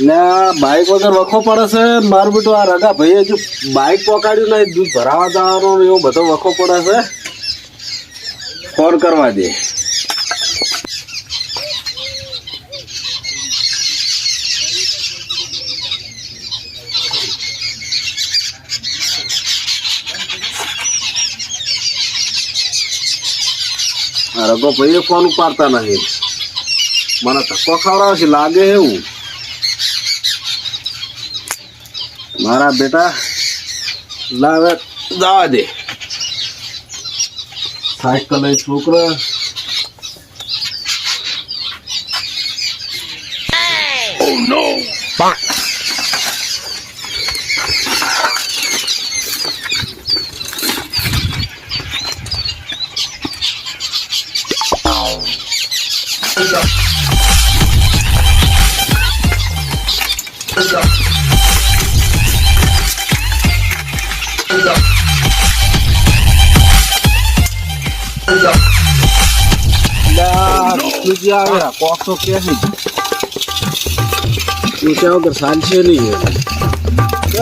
ને બાઇક વગર વખો પડે છે મારું બેટું આ રગા ભાઈ હજુ બાઈક પકડ્યું નહીં દૂધ ભરાવા જવાનો એવો બધો વખો પડે છે. ફોન કરવા દે. રગો ભાઈએ ફોન ઉપાડતા નહીં. મને ધક્કો ખવડાવે છે, લાગે એવું. મારા બેટા લાવે જવા દે. સાયકલ છોકરા. તુજી આવે કોક તો કે છે પૂછ્યા વગર ચાલશે નહીં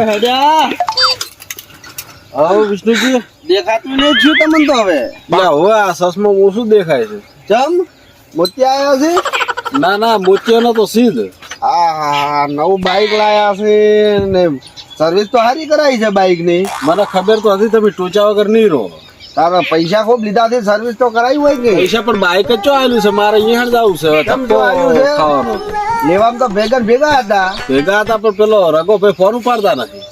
હેડ્યા. હવે વિષ્ણુજી. દેખાતું નહીં છું તમને તો હવે. હવે આ સસમાં ઓછું દેખાય છે. ચમ? મોતી આવ્યા છે? ના ના મોતિયાનો તો સીધ. આ નવું બાઈક લાયા છે ને સર્વિસ તો સારી કરાવી છે બાઈકની. મને ખબર તો હતી તમે ટોચા વગર નહીં રહો. તારા પૈસા ખૂબ લીધા છે સર્વિસ તો કરાવી હોય કે? પૈસા પણ બાઈક જ આવેલું છે મારે અહીંયા જવું છે. ધક્કો? ખાવાનો. લેવામાં તો ભેગા ભેગા હતા. ભેગા હતા પણ પેલો રગો ભાઈ ફોન ઉપાડતા નથી.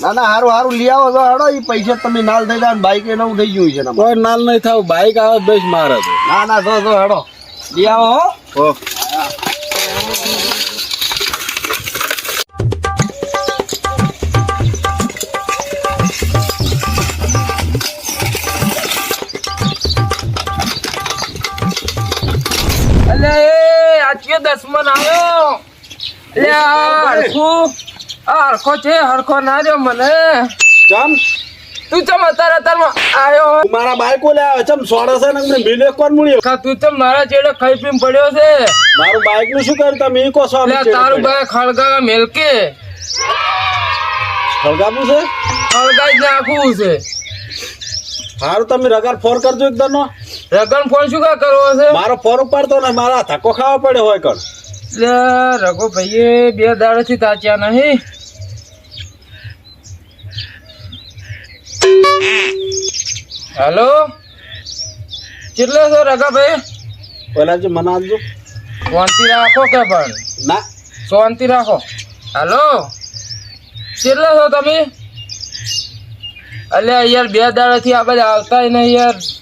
ના ના હારું હારું લઈ આવો તો હડો એ પૈસા તમે નાલ થઈ જાય બાઈક એનું નવું થઈ ગયું છે કોઈ નાલ નહીં થાવ બાઈક આવે બેસ મારે ના ના જો જો હડો લઈ આવો હો. અલે એ આજકે દસમન આવ્યો. લે હરખો. આ હરખો છે હરખો ના રહ્યો મને. ચમ? તું ચમ અત્યારે અત્યારમાં આવ્યો? મારા બાઈકો લે આવે ચમ સોડા છે ને અમને મિલે કોણ મળ્યો? કા તું ચમ મારા જેડે ખાઈ પીમ પડ્યો છે? મારું બાઈકનું શું કર્યું? તમે ઈ સો લે તારું ભાઈ ખળગા મેલકે. ખળગાવું છે? ખળગાઈ જ નાખવું છે. સારું તમે રગાર ફોન કરજો એકદમ નો રગન ફોન શું કા કરવો છે? મારો ફોન ઉપાડતો ને મારા ધક્કો ખાવા પડે હોય કણ. લે રઘુ ભાઈએ બે દાડાથી તાચ્યા નહીં? હેલો? કેટલો છો રઘા ભાઈ પેલા જે મને આપજો. શાંતિ રાખો કે પણ? ના. શાંતિ રાખો. હેલો? કેટલા છો તમે? અલ્યા યાર બે દાડાથી આ બધા આવતા નહીં યાર પેલા અલ્યા તો તમે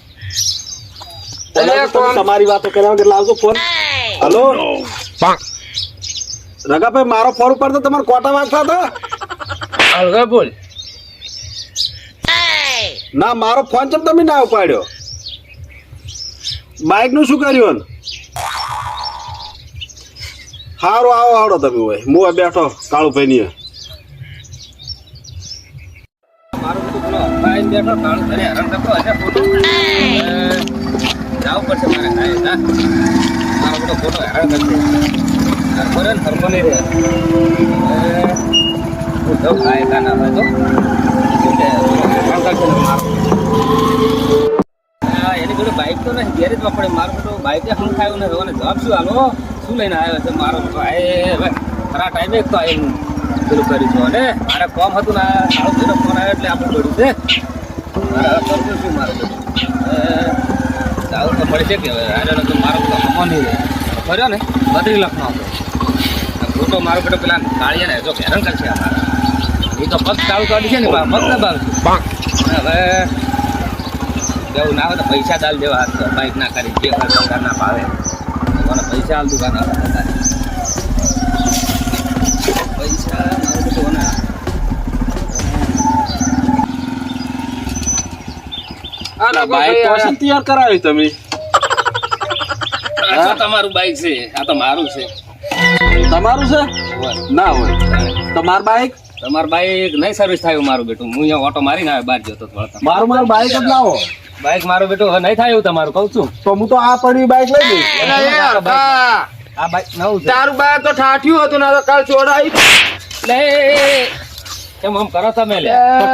કોણ તમારી વાતો કરવા કે લાવજો ફોન. હલો રગાભાઈ મારો ફોન ઉપર તો તમારે કોટા વાગતા હતા? બોલ. ના મારો ફોન ચમ તમે ના ઉપાડ્યો? બાઈકનું શું કર્યું હારો આવો આવડો તમે હોય. હું બેઠો કાળુભાઈ ની મારું બેઠો કાળું જવું પડશે મારે કાંઈ ના મારો બધો ફોટો હેરાન કરશે. હરખો ને હરખો નહીં રહે હું ના હોય તો. ને. હા, એની જોડે બાઈક તો નહીં ગેરેજ જ મારો મારું બાઇક બાઈકે થાય ખાયું ને રવાને જવાબ શું? હાલો શું લઈને આવ્યો છે મારો બધો હવે ખરા ટાઈમે તો આવીને પેલું કર્યું છું અને મારે કોમ હતું ને સારો ફોન આવ્યો એટલે આપણું પડ્યું છે. મારે શું મારું બધું હવે તો છે કે આજે તો મારો બધો હમો નહીં રહે ફર્યો ને? બત્રી લાખનો હતો. ખોટો મારો બેટો પેલા કાળીએ ને જો હેરાન કરશે આ એ તો પગ ચાલુ કાઢી છે ને પગ ના હવે એવું ના હોય તો પૈસા ચાલ દેવા બાઈક ના કરી, જે હોય ના ભાવે. પૈસા હાલ દુકાન. પૈસા મારું બધું ને આ લોકો બાઈક તો તૈયાર કરાવી તમે. આ તમારું બાઈક છે આ તો મારું છે. તમારું છે? ના હોય. તમારું બાઈક તમારું બાઈક નહીં સર્વિસ થાય મારું બેટું. હું અહીંયા ઓટો મારીને આવે બહાર જતો મારું મારું બાઈક જ લાવો. બાઈક મારું બેટું હવે નહીં થાય એવું તમારું કહું છું. તો હું તો આ પડી બાઈક લઈ જઈશ આ બાઈક નવું તારું બાઈક તો ઠાઠ્યું હતું ને તો કાલ ચોરાઈ. લે કેમ આમ કરો તમે લે? તો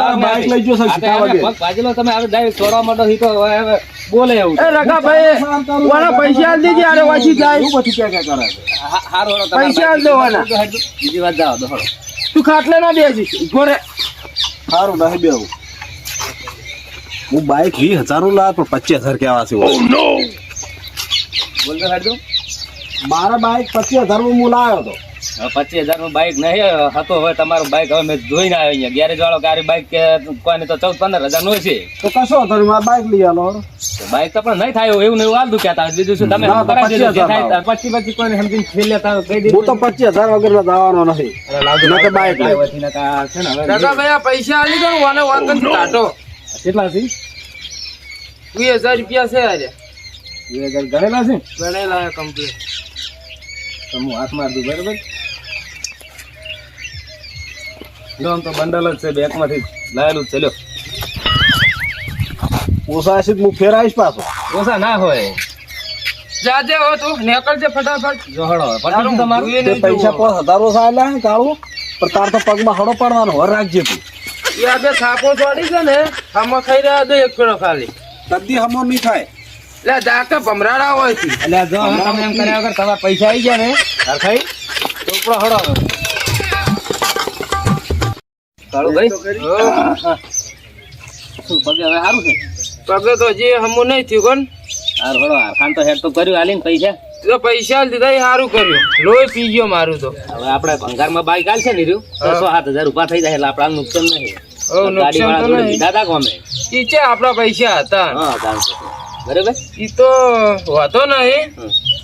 આવે બાઈક લઈ ગયો છે, આ તો શીખાવા હવે દે. પગ ભાજી લો તમે હવે direct છોડવા માંડો તો બોલે એવું એ રગા ભાઈ વાળા પૈસા આલ દેજે જાય. કરે? હારું પૈસા દેવાના. બીજી વાત જાઓ દોડો તું ખાટલે ના બેસી ઊભો રે સારું નહીં બેવું હું બાઈક વી હજારો લાવ્યો પણ પચીસ હજાર કેવા છે બોલતો હેડજો મારા બાઈક પચીસ હજારમાં હું લાવ્યો હતો પચીસ હજારનું બાઈક નહીં હતું હવે તમારું બાઈક હવે મેં જોઈને આવ્યો અહીંયા. ગેરેજ વાળો ગાડી બાઈક કે કોઈને તો ચૌદ પંદર હજારનું છે. તો કશો હતો બાઈક લઈ આલો. બાઈક તો પણ નહીં થાય એવું એવું હાલ દુખ્યા હતા. બીજું શું તમે પચીસ પચીસ કરાવી દેજો. 25,000 જે થાય પછી પછી કોઈને સમજીને ફેલ લેતા કહી હું તો પચીસ હજાર વગર જવાનો નથી. નકર. છે ને ભાઈ પૈસા આલી દો વાને વાંકન કાઢો. કેટલા છે? વીસ હજાર રૂપિયા છે આજે. વીસ હજાર ગણેલા છે? ગણેલા કમ્પ્લીટ તમે હું હાથ માર બરાબર? લો તો બંડલ જ છે બેગમાંથી લાયેલું જ છે લ્યો. ઓછા હશે હું ફેરાઈશ પાછો. ઓછા ના હોય. જાજે હો તું નીકળજે ફટાફટ. જો હળો પટી તમારું? પૈસા પાંચ હજાર હે કાળું પણ તાર તો પગમાં હળો પડવાનો વર રાખજે તું. એ આજે થાકો ચોડી છે ને હમો ખાઈ રહ્યા દે એક ફેરો ખાલી. કદી હમો નહીં થાય. લે જાકે ભમરાડા હોય છે. એટલે જો તમે એમ કર્યા વગર તમારા પૈસા આવી ગયા ને ખાઈ? તો હવે. કાળું ભાઈ શું પગે હવે સારું છે? પગે તો જે હમું નહીં થયું કોણ? હારું હળો હરખાન તો હેડ તો કર્યું હાલીને પૈસા. તો પૈસા દીધા એ સારું કર્યું. લોહી પી ગયો મારું તો. હવે આપણે ભંગારમાં બાઈક આલશે ને રહ્યું સો સાત હજાર ઊભા થઈ જાય એટલે આપણા નુકસાન નહીં. નુકસાન તો જોડે દીધા તા કોમે? ઈ છે આપણા પૈસા હતા. બરોબર બરાબર? ઈ તો વાતો નહીં.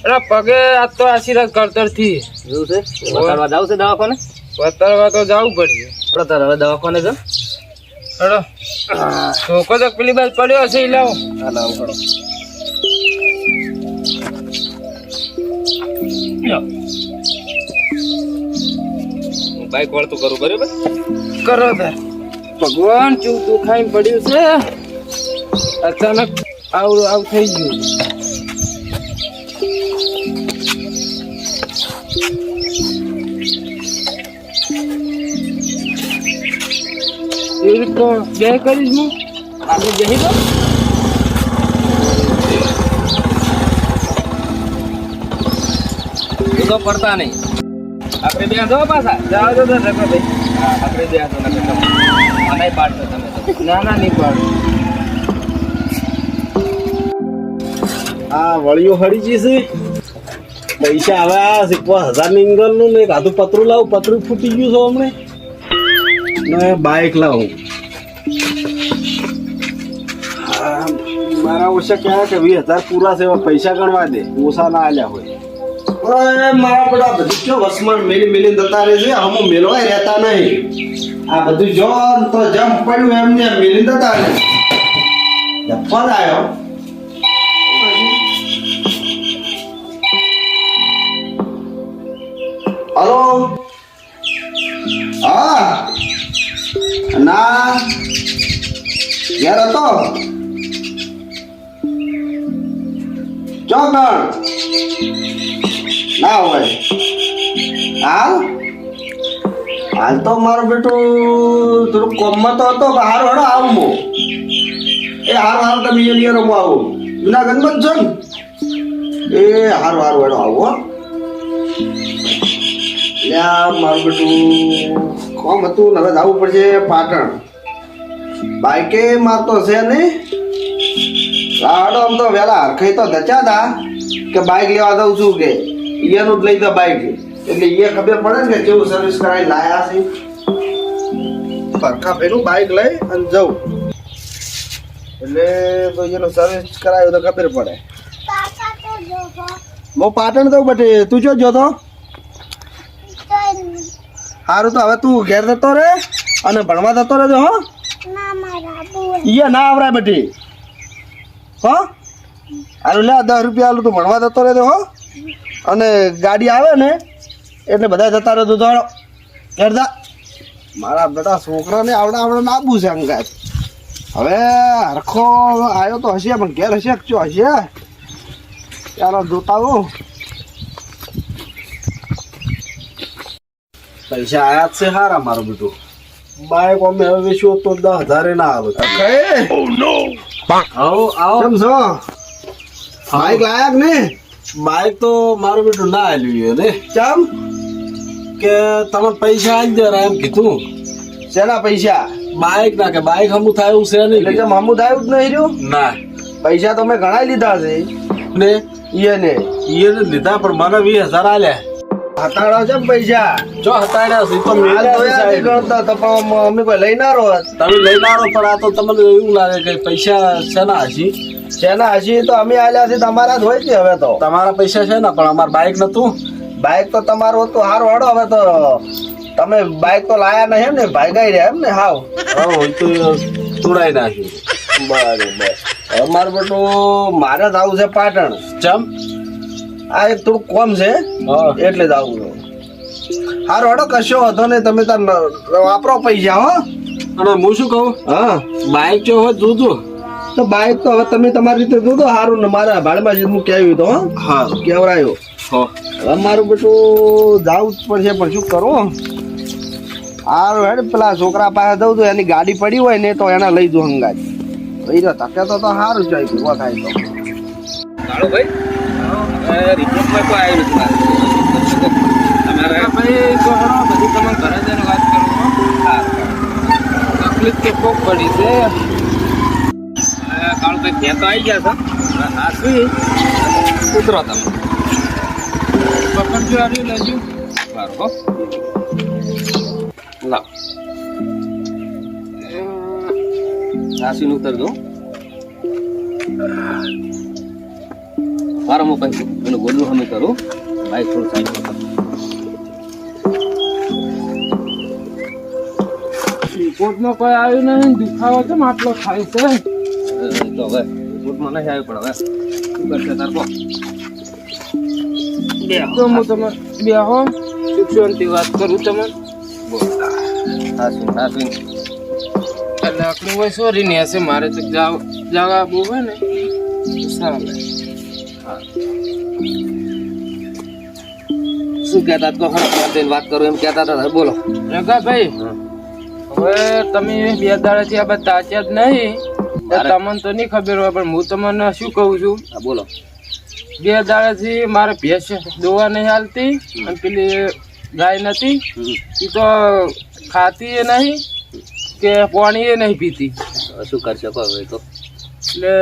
અરે પગે આ તો આશીર્વાદ કરતરથી એવું છે? બતાડવા જાવ છે દવાખાને? બતાવવા તો જવું પડશે. આપણે તાર હવે દવાખાને જો હડો. છોકો તો પેલી બાજુ પડ્યો હશે એ લાવો. હા લાવો હળો બાઈક વળતું કરું બરાબર? કરો તાર ભગવાન ચૂ તું ખાઈને પડ્યું છે. અચાનક આવું આવું થઈ ગયું. એવી તો બે કરીશ હું. આપણે જઈ દો તો પડતા નહીં. આપણે બે દો પાછા. જાઓ તો તાર ભાઈ. હા, આપણે બે દો નકર તમે મને પાડશો તમે ના ના નહીં પાડું. આ વળીઓ હળી છે. પૈસા હવે આ છે હજારની ઇંગલનું ને કાધું આધું પતરું લાવું પતરું ફૂટી ગયું છે હમણે. ને બાઈક લાવું. મારા ઓછા કહેવાય કે વીસ હજાર પૂરા છે પૈસા ગણવા દે. ઓછા ના આલ્યા હોય. મારા બધા બધું કયો વસમાં મેલી મેલી જતા રહે છે હમો મેલવાય રહેતા નહીં. આ બધું જો તો જમ પડ્યું એમને એમ મેલી જતા રહે. ફળ આવ્યો હલો? હા. ના. ઘેર હતો? ચોકણ ના હોય. હાલ? હાલ તો મારો બેટો થોડું કોમમાં તો હતો, પણ હારો, હડો આવું હું એ હાર હાર, તમે અહીંયા રમવા આવું. જુનાગઢમાં જ છો ને એ હાર, હારું વડો આવો, હો. મારું બેટું કોમ હતું હવે જવું પડશે પાટણ. બાઈકે મારતો છે ને? હાડો આમ તો વેલા હરખાઈ તો ધચા હતા કે બાઈક લેવા દઉં છું કે એનું જ લઈ દો બાઈક એટલે એ ખબર પડે ને કે કેવું સર્વિસ કરાવી લાયા છે. પરખા પેલું બાઈક લઈ અને જવું એટલે તો એનું સર્વિસ કરાવ્યું તો ખબર પડે. હું પાટણ દઉં બટે તું જો જોતો સારું તો હવે તું ઘેર જતો રે અને ભણવા જતો રહેજો હો. ઈએ ના આવરાય બટી. હો? અને લે દસ રૂપિયા આલું તું ભણવા જતો રહેતો હો. અને ગાડી આવે ને એટલે બધા જતા રહે તો કરતા મારા બધા છોકરાને આવડે આવડે નાબુ છે અંગાત. હવે હરખો આવ્યો તો હશે પણ ઘેર હશે ચો હશે? ત્યારે જોતા હું પૈસા આયા જ છે હારા મારું બધું. બાઈક અમે હવે વેચ્યો તો દસ હજારે ના આવે. Oh, આવો આવો. કેમ છો? બાઈક લાયા કે નહીં? બાઈક તો મારું બેટું ના આલ્યું ને. કેમ? કે તમે પૈસા આલી દે એમ કીધું. શેના પૈસા? બાઈક ના કે બાઈક હમું થાય એવું છે નહીં. જેમ હમું આવ્યું જ નહીં રહ્યું? ના. પૈસા તો મેં ઘણા લીધા છે. ને? ઈએ ને એને લીધા પણ મને વીસ હજાર આલ્યા. હતાડો છે પૈસા? જો હતાડ્યા છે તો છે પણ અમે કોઈ લઈ ના રોત તમે લઈ પણ આ તો તમને એવું લાગે કે પૈસા શેના હશી શેના હજી તો અમે આલ્યા છે તમારા જ હોય છે હવે તો. તમારા પૈસા છે ને પણ અમાર બાઈક નતું. બાઈક તો તમારું હતું હારું હડો હવે તો. તમે બાઈક તો લાયા નહીં એમ ને ભાગાઈ રહ્યા એમ ને હાવ. હા તો તોડાઈ નાખ્યું. બરોબર અમારે બેટું મારે જ આવું છે પાટણ. ચમ? આ એક થોડુંક કોમ છે. એટલે જ આવું હારું હડો કશો હતો ને તમે તાર વાપરો પૈસા હો. અને હું શું કહું? હા. બાઈક જો હોય જોજો તો બાઈક તો હવે તમે તમારી રીતે જોજો હારું ને મારા ભાડમાં જ હું કહેવું તો હો. કેવરાયો. હવે મારું બેટું જાવું જ પડશે પણ શું કરો હારું હેડ પેલા છોકરા પાસે દઉં તો એની ગાડી પડી હોય ને તો એને લઈ જો હંગાજ જાઓ તકે તો સારું છે ભેગો થાય તો. ભાઈ. રિપોર્ટમાં કોઈ આવ્યું નથી મારે. તમારે ભાઈ તો હળો બધી તમારે ઘરે જઈને વાત કરું તકલીફ તો ખૂબ પડી છે. કારણ કે તો આવી ગયા છો? હા શું ઉતરો તમે. પકડજો આવ્યું લેજો. હો. લાવ. સાસુને ઉતરજો. મારો હું પછી એનું બોલનું અમે કરું. બાઈક થોડું સાઈડ. રિપોર્ટમાં કોઈ આવ્યું નહીં. દુખાવો કેમ આટલો થાય છે? તો હવે રિપોર્ટમાં નહીં આવ્યું પણ હવે શું કરશે તાર કહો. તો હું તમે બેહો. શિક્ષણથી વાત કરું તમે બોલ. સાસુ સાસુ લાકડું હોય સોરી ને હશે મારે તો જાવ જવા બહુ હોય ને. તો શું કહેતા? ખરા વાત કરું એમ કહેતા હતા. બોલો. જગાભાઈ હવે તમે બે દાડાથી આ બધા તાચ્યા જ નહીં. તમને તો નહીં ખબર હોય પણ હું તમને શું કહું છું? બોલો. બે દાડાથી મારે ભેંસ દોવા નહીં હાલતી અને પેલી ગાય નથી. એ તો ખાતી એ નહીં કે પાણી એ નહીં પીતી. શું કરશે હવે તો. એટલે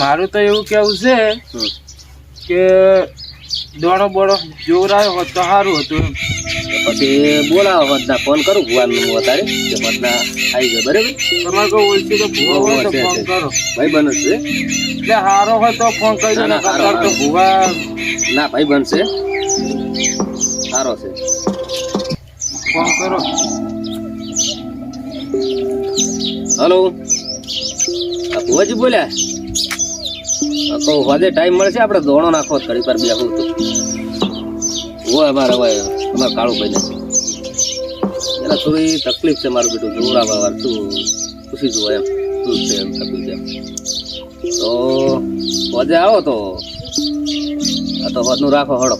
મારું તો એવું કેવું છે કે દોણો બોડો જોવરાયો હોત તો સારું હતું પછી બોલાવો વદના ફોન કરું ભુવાનું અત્યારે કે વધના આવી ગયો બરાબર? તમારે કોઈ ઓળખી તો ભૂવા હોય તો ફોન કરો. ભાઈ બન જ છે? એટલે સારો હોય તો ફોન કરી દો હારો, તો ભુવા ભૂવા ના ભાઈ બનશે સારો છે. ફોન કરો. હલો? આ ભુવાજી બોલ્યા? આ વાજે ટાઈમ મળશે, આપણે દોણો નાખો ઘડી પર બેહું તો હોય અમારે હોય અમારે કાળું ભાઈ એને થોડી તકલીફ છે મારું બેટું જોરાવા વાર શું પૂછી જુઓ એમ, શું છે એમ તકલીફ એમ તો વાજે આવો તો. આ તો હોદનું રાખો હળો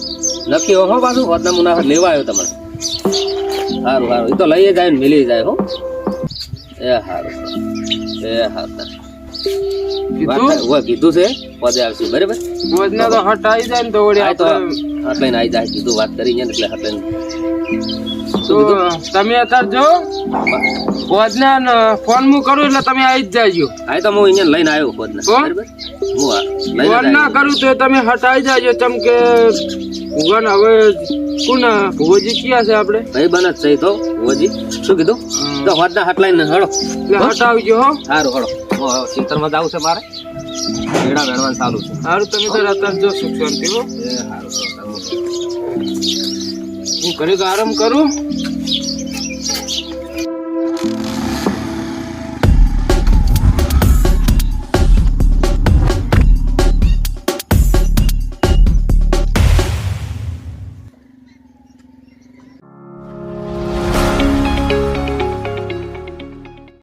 નક્કી હો પાછું હોદના મુનાફા લેવા આવ્યો તમારે સારું સારું એ તો લઈએ જાય ને મિલી જાય હો. એ સારું એ સારું કીધું? કીધું છે? પદે આવશે બરાબર? રોજના તો હટાઈ જાય ને તો વળી આ તો આવી જાય કીધું વાત કરી ને એટલે હાથ તો તમે અત્યારે જો રોજના ફોન હું કરું એટલે તમે આવી જ જાજો. આ તો હું અહીંયા લઈને આવ્યો પદને બરાબર? હું ફોન ના કરું તો તમે હટાઈ જાજો ચમ કે ભગવાન હવે કોણ ભુવોજી ક્યાં છે આપણે? ભાઈ બન જ છે તો હોજી શું કીધું? તો હોદના હાથ લઈને હળો એટલે હટાવજો હો. સારું હળો ચિંતનમાં જવું છે મારે. વેડા વેડવાનું ચાલુ છે. સારું તમે તો અત્યારે જો સુખ શાંતિ હો. હું ઘડીક આરામ કરું.